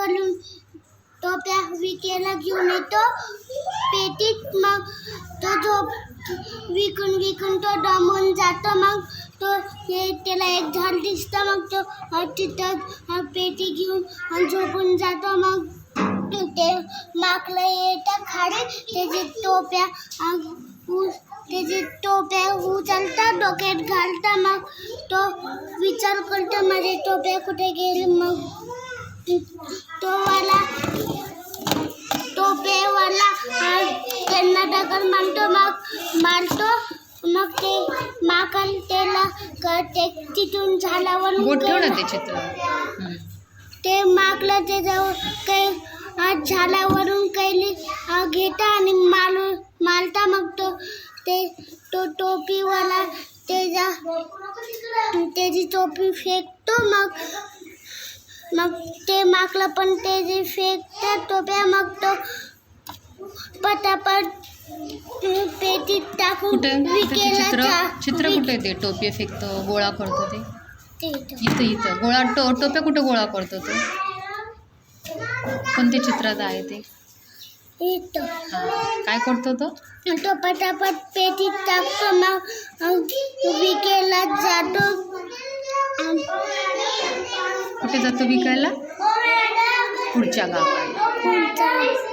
करून टोप्या विकेला घेऊन येतो. पेटीत मग तो झोप विकून विकून तो दमून जातो. मग तो त्याला एक झाड दिसतं. मग तो तिथं पेटी घेऊन झोपून जातो. मग ते माकलं येतं खाडे. त्याची टोप्या उ- त्याची टोप्या उचलता डोक्यात घालता मग तो विचार करतो माझी टोप्या कुठे गेली? मग दगड मारतो मग मारतो मग ते माकल त्याला क- ते तिथून झाडावर बोट ठेव ना ते चित्र. हम्म. ते माकलं त्याच्यावर काही आज झाडावरून कैली अ, घेता आणि मालू मालता मग तो ते तो टोपीवाला त्याच्या त्याची टोपी फेकतो मग मग ते माकलं पण त्याची फेकतात टोप्या मग तो पटापट पेटीत टाकून कुठे? चित्र चित्र कुठे ते? टोपे फेकतो गोळा करतो ते? इथं. इथं गोळा टो टोप्या कुठे गोळा करतो तो? कोणत्या चित्रात आहे ते? इथं. हा. काय करतो तो? तो पटापट पेटीत टाकतो मग विकेला जातो. अं, कुठे जातो विकायला? पुढच्या गावाला.